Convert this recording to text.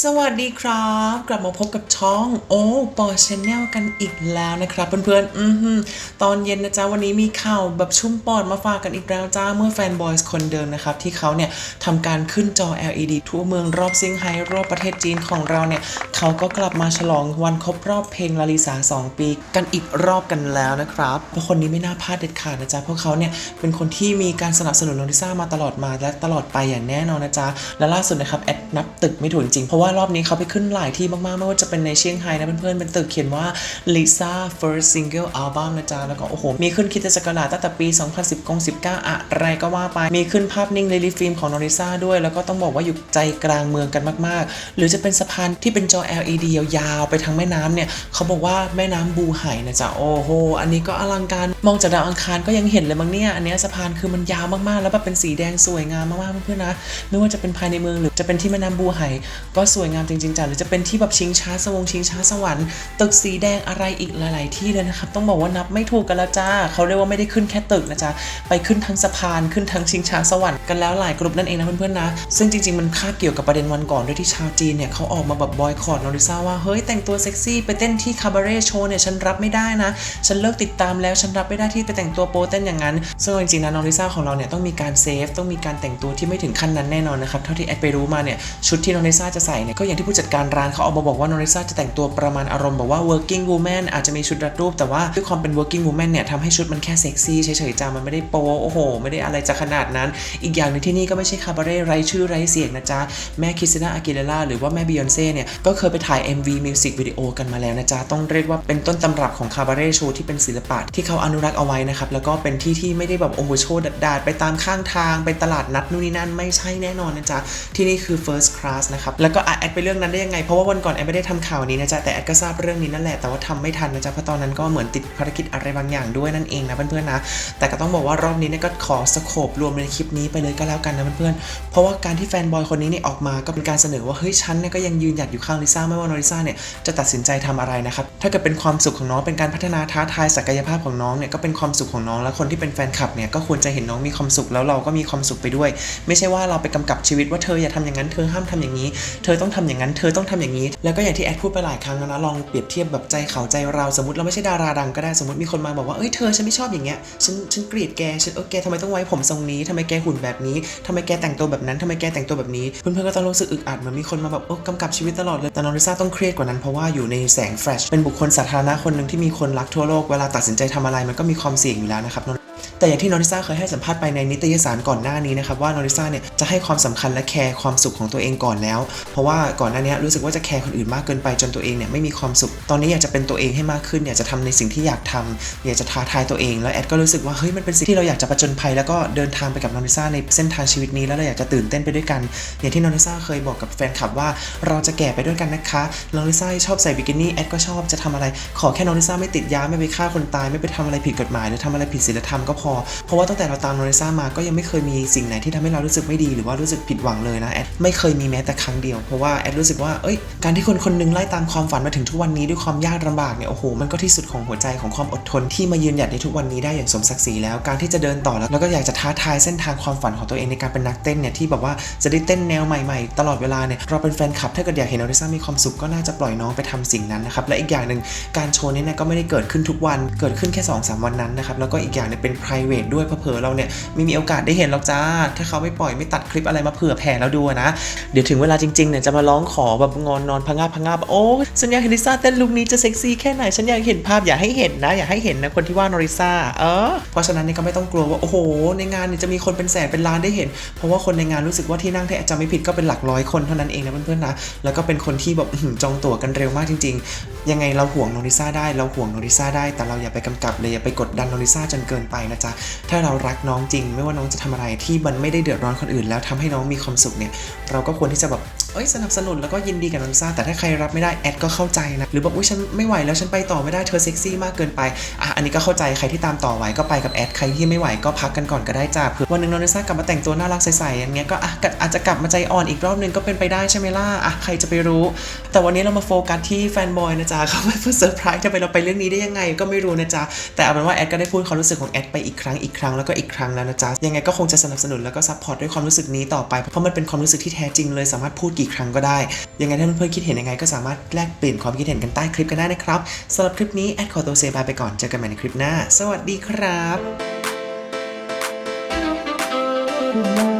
สวัสดีครับ กลับมาพบกับช่องโอ้ปอชแนลกันอีกแล้วนะครับ เพื่อนๆ อือหือตอนเย็นนะจ๊ะ วันนี้มีข่าวแบบชุ่มปอดมาฝากกันอีกแล้วจ้า เมื่อแฟนบอยส์คนเดิมนะครับ ที่เขาเนี่ยทำการขึ้นจอ LED ทั่วเมืองรอบซี่ยงไฮรอบประเทศจีนของเราเนี่ย เขาก็กลับมาฉลองวันครบรอบเพลงลาลิสา 2 ปี กันอีกรอบกันแล้วนะครับเพราะคนนี้ไม่น่าพลาดเด็ดขาดนะจ๊ะเพราะเขาเนี่ยเป็นคนที่มีการสนับสนุนน้องลิซ่ามาตลอดมาและตลอดไปอย่างแน่นอนนะจ๊ะและล่าสุดนะครับแอดนับตึกไม่ถูกจริงเพราะว่ารอบนี้เขาไปขึ้นหลายที่มากๆ ไม่ว่าจะเป็นในเชียงไฮ้นะเพื่อนๆ เป็นตึกเขียนว่า Lisa first single album นะจ๊ะ แล้วก็โอ้โห มีขึ้นคิดศักราตั้งแต่ปี 2010กง19 อะไรก็ว่าไป มีขึ้นภาพนิ่งเลลี่ฟิล์มของน้องลิซ่าด้วย แล้วก็ต้องบอกว่าอยู่ใจกลางเมืองกันมากๆ หรือจะเป็นสะพานที่เป็นจอ LED ยาวๆ ไปทางแม่น้ำเนี่ย เขาบอกว่าแม่น้ำบูไห่นะจ๊ะ โอ้โห อันนี้ก็อลังการ มองจากดาวอังคารก็ยังเห็นเลยมั้งเนี่ย อันเนี้ยสะพานคือมันยาวมากๆ แล้วแบบเป็นสีแดงสวยงามมากๆ เพื่อนๆนะ ไม่ว่าจะเป็นภายในเมืองหรือจะเป็นที่แม่น้ำบูไห่ก็สวยงามจริงๆจ้ะหรือจะเป็นที่แบบชิงช้าสวงชิงช้าสวรรค์ตึกสีแดงอะไรอีกหลาย ๆ ที่เลยนะครับ ต้องบอกว่านับไม่ถูกกันแล้วจ้าเขาเรียกว่าไม่ได้ขึ้นแค่ตึกนะจ๊ะไปขึ้นทั้งสะพานขึ้นทั้งชิงช้าสวรรค์กันแล้วหลายกลุ่มนั่นเองนะเพื่อนๆนะซึ่งจริงๆมันคาบเกี่ยวกับประเด็นวันก่อนด้วยที่ชาวจีนเนี่ยเขาออกมาแบบบอยคอรดนอริซ่าว่าเฮ้ยแต่งตัวเซ็กซี่ไปเต้นที่คาบาเร่โชว์เนี่ยฉันรับไม่ได้นะ ฉันเลิกติดตามแล้วฉันรับไม่ได้ที่ไปแต่งตัวโป๊เต้นอย่างนั้นซึ่งจริงๆนะนอริซาของเราเนี่ยต้องมีการเซฟต้องมีการแต่งตัวที่ไม่ถึงขั้นนั้นแน่นอนนะครับเท่าที่แอดไปรู้มาเนี่ยชุดที่นอริซาจะใส่เนี่ยก็อย่างที่ผู้จัดการร้านเขาออกมาบอกว่าโนริซ่าจะแต่งตัวประมาณอารมณ์แบบว่า working woman อาจจะมีชุดรัดรูป แต่ว่าด้วยความเป็น working woman เนี่ยทำให้ชุดมันแค่เซ็กซี่เฉยๆจ้ามันไม่ได้โป๊โอ้โห ไม่ได้อะไรจะขนาดนั้น อีกอย่างหนึงที่นี่ก็ไม่ใช่คาบาเร่ไร้ชื่อไร้เสียงนะจ๊ะแม่คริสตินาอากิเลล่าหรือว่าแม่บิยอนเซ่เนี่ยก็เคยไปถ่าย MV Music Video กันมาแล้วนะจ๊ะต้องเรียกว่าเป็นต้นตำรับของคาบาเร่โชว์ที่เป็นศิลปะที่เขาอนุรักษ์เอาไว้นะครับแล้วก็เป็นที่ที่ไม่ได้แบบโอ้โหโชว์ดาดไปตามข้างทางไปตลาดนัดนู่นนี่นั่นไม่ใช่แน่นอนนะจ๊ะที่นี่คือ first class นะครับแล้วก็อะแอดไปเรื่องนั้นได้ยังไง เพราะว่าวันก่อนแอดไม่ได้ทำข่าวนี้นะจ๊ะ แต่แอดก็ทราบเรื่องนี้นั่นแหละ แต่ว่าทำไม่ทันนะจ๊ะ เพราะตอนนั้นก็เหมือนติดภารกิจอะไรบางอย่างด้วยนั่นเองนะเพื่อนๆนะ แต่ก็ต้องบอกว่ารอบนี้เนี่ยก็ขอสโคปรวมในคลิปนี้ไปเลยก็แล้วกันนะเพื่อนๆ เพราะว่าการที่แฟนบอยคนนี้เนี่ยออกมาก็เป็นการเสนอว่าเฮ้ยฉันเนี่ยก็ยังยืนหยัดอยู่ข้างลิซ่าไม่ว่าน้องลิซ่าเนี่ยจะตัดสินใจทำอะไรนะครับ ถ้าเกิดเป็นความสุขของน้องเป็นการพัฒนาท้าทายศักยภาพของน้องเนี่ยก็เป็นความสุขของน้อง และคนที่เป็นแฟนคลับเนี่ยก็ควรจะเห็นน้องมีความสุขแล้วเราก็มีความสุขไปด้วย ไม่ใช่ว่าเราไปกำกับชีวิตว่าเธออย่าทำอย่างนั้นเธอห้ามทำอย่างนี้เธอต้องทำอย่างนั้น เธอต้องทำอย่างนี้ แล้วก็อย่างที่แอดพูดไปหลายครั้งแล้วนะลองเปรียบเทียบแบบใจเขาใจเราสมมติเราไม่ใช่ดาราดังก็ได้สมมติมีคนมาบอกว่าเอ้ยเธอฉันไม่ชอบอย่างเงี้ยฉันฉันเกลียดแกฉันเออแกทำไมต้องไว้ผมทรงนี้ทำไมแกหุ่นแบบนี้ทำไมแกแต่งตัวแบบนั้นทำไมแกแต่งตัวแบบนี้เพื่อนๆก็ต้องรู้สึกอึดอัดเหมือนมีคนมาแบบโอ้กำกับชีวิตตลอดเลยแต่น้องลิซ่าต้องเครียดกว่านั้นเพราะว่าอยู่ในแสงแฟลชเป็นบุคคลสาธารณะคนหนึ่งที่มีคนรักทั่วโลกเวลาตัดสินใจทำอะไรมันก็มีความเสี่ยงอยู่แล้วนะครับแต่อย่างที่นอริซ่าเคยให้สัมภาษณ์ไปในนิตยสารก่อนหน้านี้นะครับว่านอริซ่าเนี่ยจะให้ความสำคัญและแคร์ความสุขของตัวเองก่อนแล้ว เพราะว่าก่อนหน้านี้รู้สึกว่าจะแคร์คนอื่นมากเกินไปจนตัวเองเนี่ยไม่มีความสุข ตอนนี้อยากจะเป็นตัวเองให้มากขึ้นอยากจะทำในสิ่งที่อยากทำอยากจะท้าทายตัวเองแล้วแอดก็รู้สึกว่าเฮ้ยมันเป็นสิ่งที่เราอยากจะประจนภัยแล้วก็เดินทางไปกับนอริซ่าในเส้นทางชีวิตนี้แล้วเราอยากจะตื่นเต้นไปด้วยกันอย่างที่นอริซ่าเคยบอกกับแฟนคลับว่าเราจะแก่ไปด้วยกันนะคะนอริซ่าชอบใส่บิกินี่แอดก็ชอบจะทำอะไร ขอแค่นอริซาไม่ติดยาไม่ไปฆ่าคนตายไม่ไปทำอะไรผิดกฎหมายหรือทำอะไรผิดศีลธรรมก็พอ เพราะว่าตั้งแต่เราตามโนริซ่ามาก็ยังไม่เคยมีสิ่งไหนที่ทำให้เรารู้สึกไม่ดีหรือว่ารู้สึกผิดหวังเลยนะแอดไม่เคยมีแม้แต่ครั้งเดียวเพราะว่าแอดรู้สึกว่าเอ้ยการที่คนคนหนึงไล่ตามความฝันมาถึงทุกวันนี้ด้วยความยากลำบากเนี่ยโอ้โหมันก็ที่สุดของหัวใจของความอดทนที่มายืนหยัดในทุกวันนี้ได้อย่างสมศักดิ์ศรีแล้วการที่จะเดินต่อแล้วแล้วก็อยากจะท้าทายเส้นทางความฝันของตัวเองในการเป็นนักเต้นเนี่ยที่แบบว่าจะได้เต้นแนวใหม่ๆ ตลอดเวลาเนี่ยเราเป็นแฟนคลับถ้าเกิดอยากเห็นนอริซ่ามีความสุขก็น่าจะปล่อยน้องไปทำสิ่งนั้นนะครับและอีกอย่างหนึ่งการโชว์นี้เนี่ยก็ไม่ได้เกิดขึ้นทุกวันเกิดขึ้นแค่2อสวันนั้นนะครับแล้วก็อีกอย่างเนี่ยเป็น private ด้วยเพอเพอเราเนี่ยไม่มีโอกาสได้เห็นหรอกจ้า ถ้าเขาไม่ปล่อยไม่ตัดคลิปอะไรมาเผื่อแผ่แล้วดูนะ เดี๋ยวถึงเวลาจริงๆเนี่ยจะมาร้องขอแบบงอนนอนพังงาบพังงาบโอ้ฉันอยากเห็นลิซ่าเต้นลุคนี้จะเซ็กซี่แค่ไหน ฉันอยากเห็นภาพอย่าให้เห็นนะ อย่าให้เห็นนะคนที่ว่านอริซ่าเออเพราะฉะนั้นเนี่ยก็ไม่ต้องกลัวว่าโอ้โห ในงานเนี่ยจะมีคนเป็นแสนเป็นล้านได้เห็น เพราะว่าคนในงานรู้สึกว่าที่นั่งที่อาจจะไม่ผิดก็เป็นหลักร้อยคนเท่านั้นเองนะเพื่อนๆนะแล้วก็เป็นคนที่แบบจองตั๋วกันเร็วมากจริง ๆ ยังไงเราห่วงโนริซ่าได้เราห่วงโนริซ่าได้แต่เราอย่าไปกำกับเลยอย่าไปกดดันโนริซ่าจนเกินไปนะจ๊ะถ้าเรารักน้องจริง ไม่ว่าน้องจะทำอะไรที่มันไม่ได้เดือดร้อนคนอื่น แล้วทำให้น้องมีความสุขเนี่ยเราก็ควรที่จะแบบ เอ้ยสนับสนุนแล้วก็ยินดีกับนอริซ่าแต่ถ้าใครรับไม่ได้แอดก็เข้าใจนะ หรือบอกอุ้ยฉันไม่ไหวแล้วฉันไปต่อไม่ได้เธอเซ็กซี่มากเกินไปอะอันนี้ก็เข้าใจใครที่ตามต่อไหวก็ไปกับแอดใครที่ไม่ไหวก็พักกันก่อนก็ได้จ้าเผื่อวันหนึ่งนอริซ่ากลับมาแต่งตัวน่ารักใสๆอย่างเงี้ยก็อะอาจจะกลับมาใจอ่อนอีกรอบนึงก็เป็นไปได้ใช่ไหมล่ะอะใครจะไปรู้ แต่วันนี้เรามาโฟกัสที่แฟนบอยนะจ๊ะเขาไม่เพื่อเซอร์ไพรส์ทำไมเราไปเรื่องนี้ได้ยังไงก็ไม่รู้นะจ๊ะแต่เอาเป็นว่าแอดก็ได้พูดความรู้สึกของแอดไปอีกครั้งอีกครั้งแล้วก็อีกครั้งแล้วนะจ๊ะยังไงก็คงจะสนับสนุนแล้วก็ซัพพอร์ตด้วยความรู้สึกนี้ต่อไปเพราะมันเป็นความรู้สึกที่แท้จริงเลยสามารถพูดกกี่ครั้งก็ได้ ยังไงถ้าเพื่อนๆคิดเห็นยังไงก็สามารถแลกเปลี่ยนความคิดเห็นกันใต้คลิปกันได้นะครับสำหรับคลิปนี้แอดขอตัวเซบายไปก่อนเจอกันใหม่ในคลิปหน้า สวัสดีครับ Good morning.